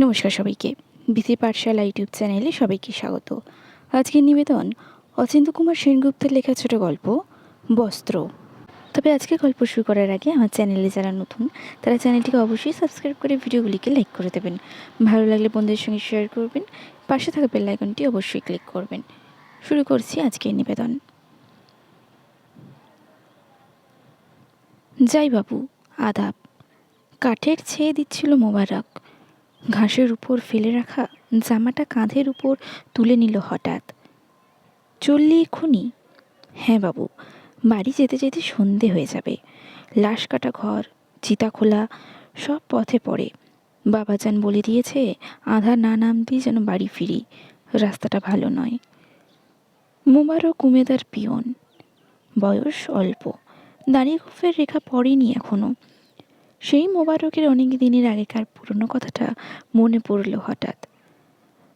নমস্কার সবাইকে। বিসি পাঠশালা ইউটিউব চ্যানেলে সবাইকে স্বাগত। আজকের নিবেদন অচিন্ত কুমার সেনগুপ্তের লেখা ছোট গল্প, বস্ত্র। তবে আজকে গল্প শুরু করার আগে আমার চ্যানেলে যারা নতুন, তারা চ্যানেলটিকে অবশ্যই সাবস্ক্রাইব করে ভিডিওগুলিকে লাইক করে দেবেন। ভালো লাগলে বন্ধুদের সঙ্গে শেয়ার করবেন, পাশে থাকা বেল আইকনটি অবশ্যই ক্লিক করবেন। শুরু করছি আজকের নিবেদন। যাই বাবু, আদাব। কাঠের ছেয়ে দিচ্ছিল মোবারক। ঘাসের উপর ফেলে রাখা জামাটা কাঁধের উপর তুলে নিল হঠাৎ। চললি এক্ষুনি? হ্যাঁ বাবু, বাড়ি যেতে যেতে সন্ধে হয়ে যাবে। লাশ কাটা ঘর, চিতা খোলা, সব পথে পড়ে। বাবা বাবাজান বলে দিয়েছে আধার না নামতেই যেন বাড়ি ফিরি। রাস্তাটা ভালো নয়। মোবারক উমেদার পিয়ন। বয়স অল্প। দাঁড়িয়ে খুফের রেখা পড়েনি এখনও। সেই মোবারকের অনেক দিনের আগেকার পুরনো কথাটা মনে পড়ল হঠাৎ।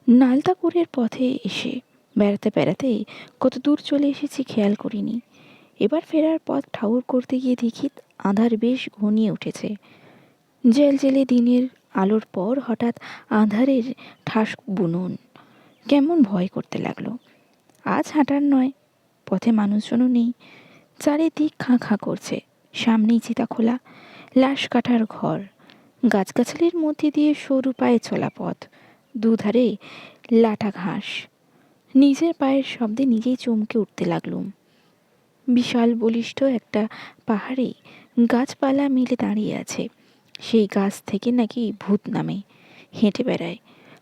নালতাপুরের পথে এসে বেড়াতে বেড়াতে কত দূর চলে এসেছি খেয়াল করিনি। এবার ফেরার পথ ঠাউর করতে গিয়ে দেখি আধার বেশ ঘনিয়ে উঠেছে। জেল জেলে দিনের আলোর পর হঠাৎ আধারের ঠাস বুনন। কেমন ভয় করতে লাগল। আজ হাঁটার নয়, পথে মানুষজনও নেই। চারিদিক খাঁ খাঁ করছে, সামনেই চিতা খোলা লাশ কাটার ঘর। গাছগাছালির মধ্যে দিয়ে সরু পায়ে চলা পথ। দুধারে লাটা ঘাস। নিজের পায়ের শব্দে নিজেই চমকে উঠতে লাগলুম। বিশাল বলিষ্ঠ একটা পাহাড়ে গাছপালা মিলে দাঁড়িয়ে আছে। সেই গাছ থেকে নাকি ভূত নামে। হেঁটে বেড়ায়।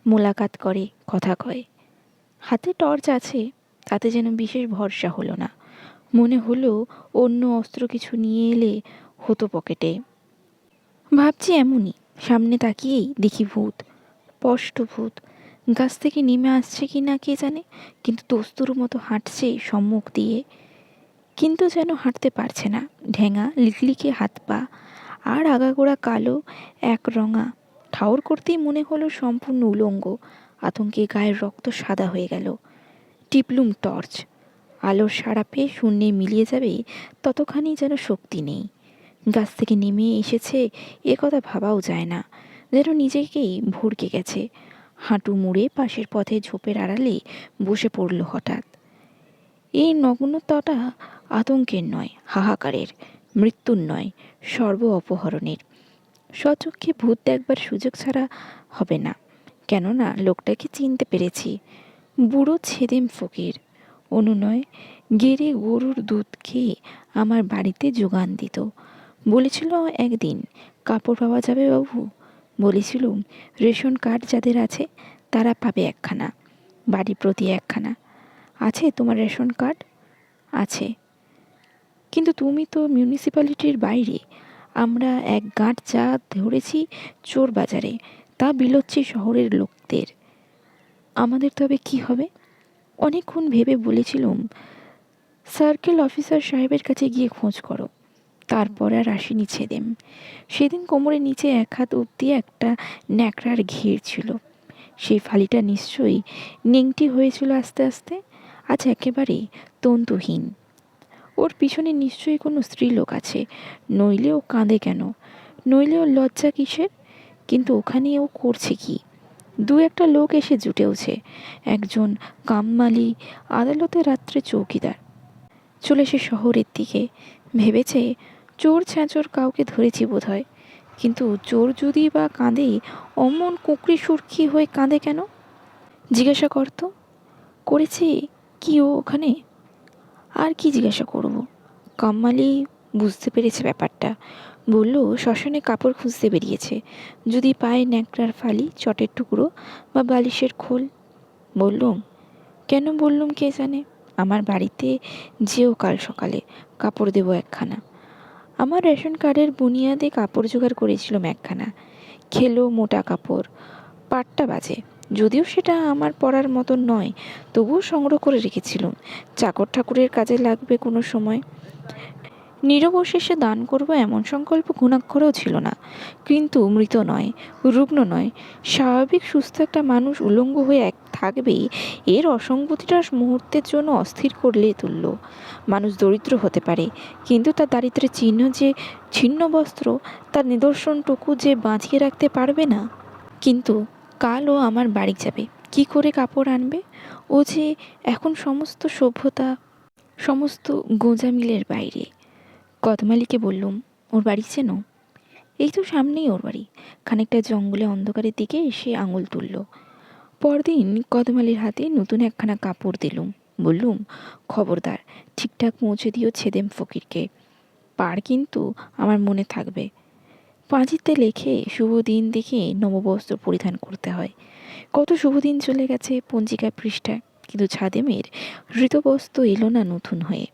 মোলাকাত করে, কথা কয়। হাতে টর্চ আছে, তাতে যেন বিশেষ ভরসা হলো না। মনে হলো অন্য অস্ত্র কিছু নিয়ে এলে হতো পকেটে। ভাবছি এমনই। সামনে তাকিয়েই দেখি ভূত। স্পষ্ট ভূত। গাছ থেকে নেমে আসছে কি না কে জানে, কিন্তু দস্তুর মতো হাঁটছে সম্মুখ দিয়ে। কিন্তু যেন হাঁটতে পারছে না। ঢেঙা, লিকলিকে হাত পা আর আগাগোড়া কালো এক রঙা। ঠাউর করতেই মনে হলো সম্পূর্ণ উলঙ্গ। আতঙ্কে গায়ের রক্ত সাদা হয়ে গেল। টিপলুম টর্চ। আলোর সারা পেয়ে শূন্যে মিলিয়ে যাবে, ততখানি যেন শক্তি নেই। গাছ থেকে নেমে এসেছে, এ কথা ভাবাও যায় না। যেন নিজেকেই ভরকে গেছে। হাঁটু মুড়ে পাশের পথে ঝোপের আড়ালে বসে পড়ল হঠাৎ। এই নগ্নতাটা আতঙ্কের নয়, হাহাকারের, মৃত্যুর নয়, সর্ব অপহরণের। স্বচক্ষে ভূত দেখবার সুযোগ ছাড়া হবে না। কেননা লোকটাকে চিনতে পেরেছি। বুড়ো ছেদেম ফকির। অনুনয়, গেড়ে গরুর দুধ খেয়ে আমার বাড়িতে যোগান দিত। বলেছিল একদিন, কাপড় পাওয়া যাবে বাবু? বলেছিলুম রেশন কার্ড যাদের আছে, তারা পাবে একখানা বাড়ি প্রতি একখানা। আছে তোমার রেশন কার্ড? আছে। কিন্তু তুমি তো মিউনিসিপ্যালিটির বাইরে। আমরা এক গাঁট চা ধরেছি চোর বাজারে, তা বিলোচ্ছি শহরের লোকদের। আমাদের তবে কি হবে? অনেকক্ষণ ভেবে বলেছিলুম, সার্কেল অফিসার সাহেবের কাছে গিয়ে খোঁজ করো তারপর আর আসেনি ছেদেম সেদিন কোমরের নিচে এক হাত অব্দি একটা ন্যাকড়ার ঘির ছিল। সেই ফালিটা নিশ্চয়ই নেংটি হয়েছিল আস্তে আস্তে। আজ একেবারে তন্তুহীন। ওর পিছনে নিশ্চয়ই কোনো স্ত্রীলোক আছে। নইলে ও কাঁদে কেন? নইলে ওর লজ্জা কিসের? কিন্তু ওখানে ও করছে কি? দু একটা লোক এসে জুটেওছে একজন কামমালি, আদালতে রাত্রে চৌকিদার। চলে সে শহরের দিকে। ভেবেছে চোর ছ্যাঁচোর কাউকে ধরেছি বোধ হয় কিন্তু চোর যদি বা কাঁদে, অমন কুকরি সুরকি হয়ে কাঁদে কেন? জিজ্ঞাসা করতো করেছে কি ও ওখানে? আর কি জিজ্ঞাসা করব? কাম্মালি বুঝতে পেরেছে ব্যাপারটা। বলল, শ্মশানে কাপড় খুঁজতে বেরিয়েছে। যদি পায় ন্যাকড়ার ফালি, চটের টুকরো বা বালিশের খোল। বললুম, কেন বললুম কে জানে? আমার বাড়িতে যেও কাল সকালে, কাপড় দেবো একখানা। আমার রেশন কার্ডের বুনিয়াদে কাপড় জোগাড় করেছিলাম একখানা। খেলো মোটা কাপড়। পাটটা বাজে। যদিও সেটা আমার পড়ার মতো নয়, তবুও সংগ্রহ করে রেখেছিলাম। চাকর ঠাকুরের কাজে লাগবে কোনো সময়। নিরবশেষে দান করব এমন সংকল্প গুণাক্ষরেও ছিল না। কিন্তু মৃত নয়, রুগ্ন নয়। স্বাভাবিক সুস্থ একটা মানুষ উলঙ্গ হয়ে এক থাকবেই, এর অসঙ্গতিটা মুহূর্তের জন্য অস্থির করলে তুলল মানুষ দরিদ্র হতে পারে, কিন্তু তার দারিদ্রের চিহ্ন যে ছিন্ন বস্ত্র তার নিদর্শনটুকু যে বাঁচিয়ে রাখতে পারবে না। কিন্তু কাল ও আমার বাড়ি যাবে, কি করে কাপড় আনবে? ও যে এখন সমস্ত সভ্যতা, সমস্ত গোঁজামিলের বাইরে। কদমালিকে বললুম, ওর বাড়ি চেনো? এই তো সামনেই ওর বাড়ি। খানিকটা জঙ্গলে অন্ধকারের দিকে এসে আঙুল তুলল। পরদিন কদমালির হাতে নতুন একখানা কাপড় দিলুম। বললুম, খবরদার, ঠিকঠাক পৌঁছে দিও ছেদেম ফকিরকে। পার কিন্তু আমার মনে থাকবে। পাঁজিতে লেখে, শুভ দিন দেখে নববস্ত্র পরিধান করতে হয়। কত শুভ দিন চলে গেছে পঞ্জিকা পৃষ্ঠায়, কিন্তু ছাদেমের হৃতবস্ত্র এলো না নতুন হয়ে।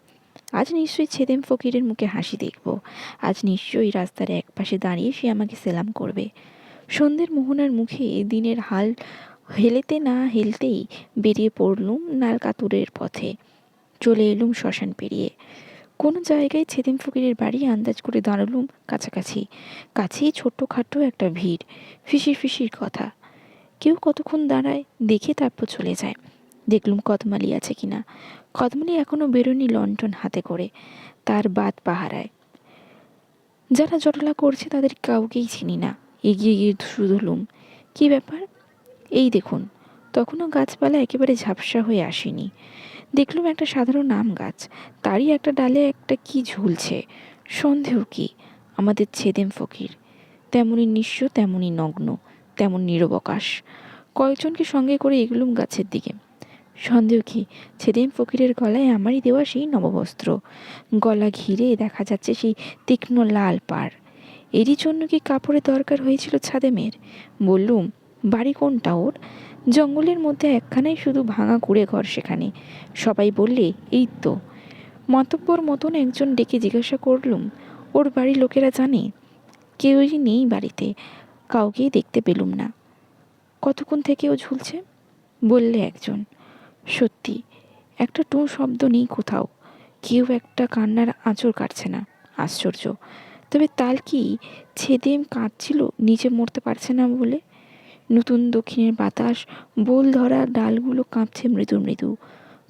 আজ নিশ্চয়ই ছেদেম ফকিরের মুখে হাসি দেখব। আজ নিশ্চয়ই রাস্তার এক পাশে দাঁড়িয়ে সে আমাকে সেলাম করবে। সন্ধ্যের মোহনার মুখে দিনের হাল হেলেতে না হেলতেই বেরিয়ে পড়লুম নালকাতুরের পথে। চলে এলুম শ্মশান পেরিয়ে। কোনো জায়গায় ছেদিম ফকিরের বাড়ি আন্দাজ করে দাঁড়ালুম কাছাকাছি। কাছেই ছোট্টখাটো একটা ভিড়, ফিসির ফিসির কথা। কেউ কতক্ষণ দাঁড়ায় দেখে তারপর চলে যায়। দেখলুম কদমালি আছে কিনা। কদমালি এখনও বেরোনি লন্ঠন হাতে করে, তার বাদ পাহারায়। যারা জটলা করছে তাদের কাউকেই চিনি না। এগিয়ে গিয়ে শুধুলুম কী ব্যাপার? এই দেখুন তখনও গাছপালা একেবারে ঝাপসা হয়ে আসেনি। দেখলুম একটা সাধারণ আম গাছ, তারই একটা ডালে একটা কি ঝুলছে। সন্দেহ কি? আমাদের ছেদেম ফকির। তেমনই নিঃস্ব তেমনই নগ্ন, তেমন নিরবকাশ কয়েকজনকে সঙ্গে করে এগলুম গাছের দিকে। সন্দেহ কি? ছেদেম ফকিরের গলায় আমারই দেওয়া সেই নববস্ত্র। গলা ঘিরে দেখা যাচ্ছে সেই তীক্ষ্ণ লাল পাড়। এরই জন্য কি কাপড়ের দরকার হয়েছিল ছাদেমের বললুম, বাড়ি কোনটা ওর? জঙ্গলের মধ্যে একখানাই শুধু ভাঙা কুড়ে ঘর সেখানে। সবাই বললে, এই তো। মতব্বর মতন একজন ডেকে জিজ্ঞাসা করলুম, ওর বাড়ির লোকেরা জানে? কেউই নেই বাড়িতে, কাউকেই দেখতে পেলুম না। কতক্ষণ থেকে ও ঝুলছে? বললে একজন। সত্যি, একটা টু শব্দ নেই কোথাও। কেউ একটা কান্নার আঁচড় কাটছে না। আশ্চর্য। তবে তাল কি ছেদেম কাঁদছিল নিচে মরতে পারছে না বলে? নতুন দক্ষিণের বাতাস, বোল ধরা ডালগুলো কাঁপছে মৃদু মৃদু।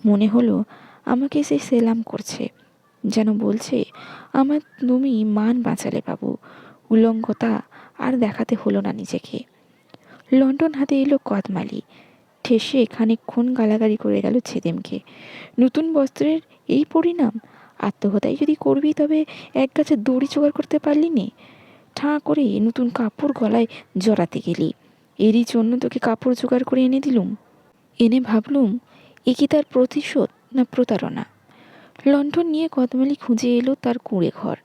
মনে হলো, আমাকে সে সেলাম করছে। যেন বলছে, আমার তুমি মান বাঁচালে বাবু। উলঙ্গতা আর দেখাতে হলো না নিজেকে। লন্ডন হাতে এলো কদমালি। ঠেসে খানিকক্ষণ গালাগালি করে গেল ছেদেমকে। নতুন বস্ত্রের এই পরিণাম? আত্মহত্যাই যদি করবি তবে এক গাছে দড়ি জোগাড় করতে পারলি নে। ঠাঁ করে নতুন কাপড় গলায় জড়াতে গেলি। এরই জন্য তোকে কাপড় জোগাড় করে এনে দিলুম। এনে ভাবলুম, এ কি তার প্রতিশোধ না প্রতারণা? লণ্ঠন নিয়ে কদমালি খুঁজে এলো তার কুঁড়ে ঘর।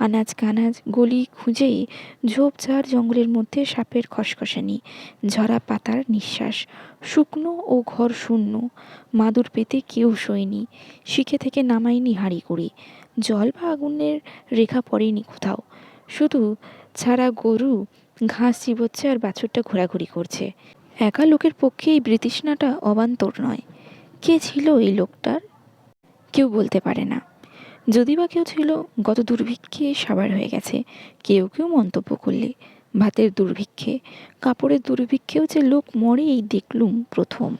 আনাজ কানাজ গলি খুঁজে ঝোপঝাড় জঙ্গলের মধ্যে সাপের খসখসানি, ঝরা পাতার নিঃশ্বাস, শুকনো ও ঘর শূন্য, মাদুর পেতে কেউ শোয়নি, শিখে থেকে নামায়নি হাঁড়ি করে জল বা আগুনের রেখা পড়েনি কোথাও, শুধু ছাড়া গরু, ঘাস চিবোচ্ছে আর বাছুরটা ঘোরাঘুরি করছে। একা লোকের পক্ষে এই বৃতৃষ্ণাটা অবান্তর নয়। কে ছিল এই লোকটার? কেউ বলতে পারে না। যদি বা কেউ ছিল গত দুর্ভিক্ষে সাবার হয়ে গেছে, কেউ কেউ মন্তব্য করলে, ভাতের দুর্ভিক্ষে, কাপড়ের দুর্ভিক্ষেও যে লোক মরে এই দেখলুম প্রথম।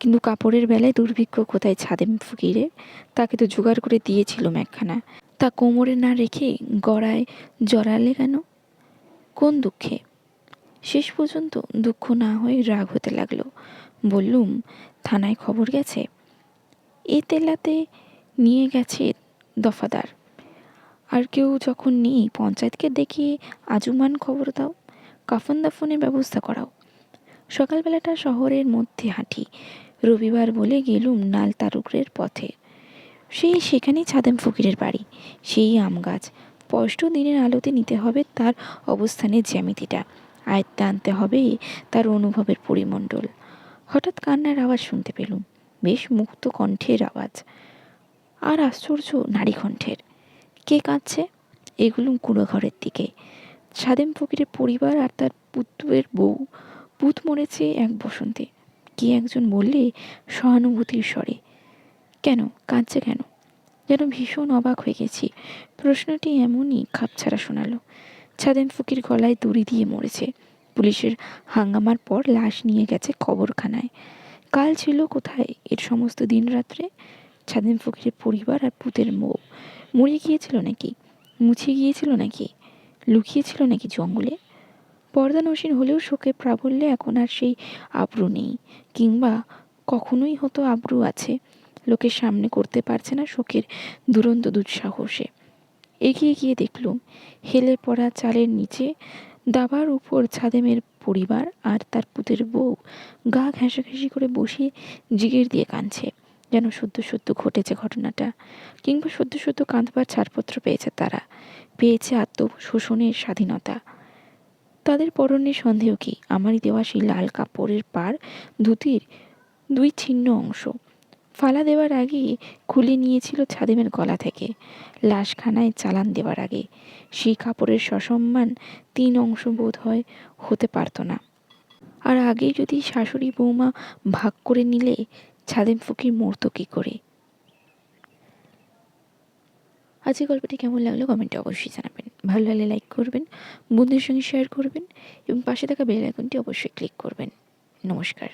কিন্তু কাপড়ের বেলায় দুর্ভিক্ষ কোথায় ছাদে ফকিরে? তাকে তো জোগাড় করে দিয়েছিলাম একখানা। তা কোমরে না রেখে গড়ায় জড়ালে কেন? কোন দুঃখে? শেষ পর্যন্ত দুঃখ না হয়ে রাগ হতে লাগল। বললুম, থানায় খবর গেছে? এ তেলাতে নিয়ে গেছে দফাদার। আর কেউ যখন নেই, পঞ্চায়েতকে দেখিয়ে আজুমান খবর দাও, কাফন দাফনের ব্যবস্থা করাও। সকালবেলাটা শহরের মধ্যে হাঁটি। রবিবার বলে গেলুম নাল তারুকরের পথে। সেই সেখানেই ছাদেম ফকিরের বাড়ি। সেই আম গাছ। স্পষ্ট দিনের আলোতে নিতে হবে তার অবস্থানের জ্যামিতিটা। আয়ত্তে আনতে হবে তার অনুভবের পরিমণ্ডল। হঠাৎ কান্নার আওয়াজ শুনতে পেলুম। বেশ মুক্ত কণ্ঠের আওয়াজ। আর আশ্চর্য নারী কণ্ঠের কে কাঁদছে? এগুলো কুড়ো ঘরের দিকে। সাদেম ফকিরের পরিবার আর তার পুত্রের বউ। পুত মরেছে এক বসন্তে। কে একজন বললে সহানুভূতির স্বরে, কেন? কাঁদছে কেন? যেন ভীষণ অবাক হয়ে গেছি। প্রশ্নটি এমনই খাপছাড়া শোনালো। ছাদেম ফকির গলায় দড়ি দিয়ে মরেছে। পুলিশের হাঙ্গামার পর লাশ নিয়ে গেছে খবরখানায় কাল ছিল কোথায় এর সমস্ত দিন রাত্রে ছাদেম ফকিরের পরিবার আর পুতের বউ মরে গিয়েছিল নাকি? মুছে গিয়েছিল নাকি? লুকিয়েছিল নাকি জঙ্গলে? পর্দা নসীন হলেও শোকে প্রাবল্যে এখন আর সেই আব্রু নেই। কিংবা কখনোই হতো আব্রু আছে? লোকের সামনে করতে পারছে না শোকের দুরন্ত দুঃসাহসে। এগিয়ে গিয়ে দেখলুম, হেলে পড়া চালের নিচে দাবার উপর ছাদেমের পরিবার আর তার পুতের বউ। গা ঘেঁষাঘেঁষি করে বসে জিগির দিয়ে কাঁদছে। যেন সদ্য সদ্য ঘটেছে ঘটনাটা কিংবা সদ্য সদ্য কাঁদবার ছাড়পত্র পেয়েছে তারা। পেয়েছে আত্মশোষণের স্বাধীনতা। তাদের পরনে সন্দেহ কি? আমারই দেওয়া সেই লাল কাপড়ের পার ধুতির দুই ছিন্ন অংশ। ফালা দেওয়ার আগে খুলে নিয়েছিল ছাদেমের গলা থেকে। লাশখানায় চালান দেওয়ার আগে। সেই কাপড়ের সসম্মান তিন অংশ বোধ হয় হতে পারত না। আর আগেই যদি শাশুড়ি বৌমা ভাগ করে নিলে ছাদেম ফকির মরতো কী করে? আজকে গল্পটি কেমন লাগল কমেন্টে অবশ্যই জানাবেন। ভালো লাগলে লাইক করবেন, বন্ধুদের সঙ্গে শেয়ার করবেন এবং পাশে থাকা বেল আইকনটি অবশ্যই ক্লিক করবেন। নমস্কার।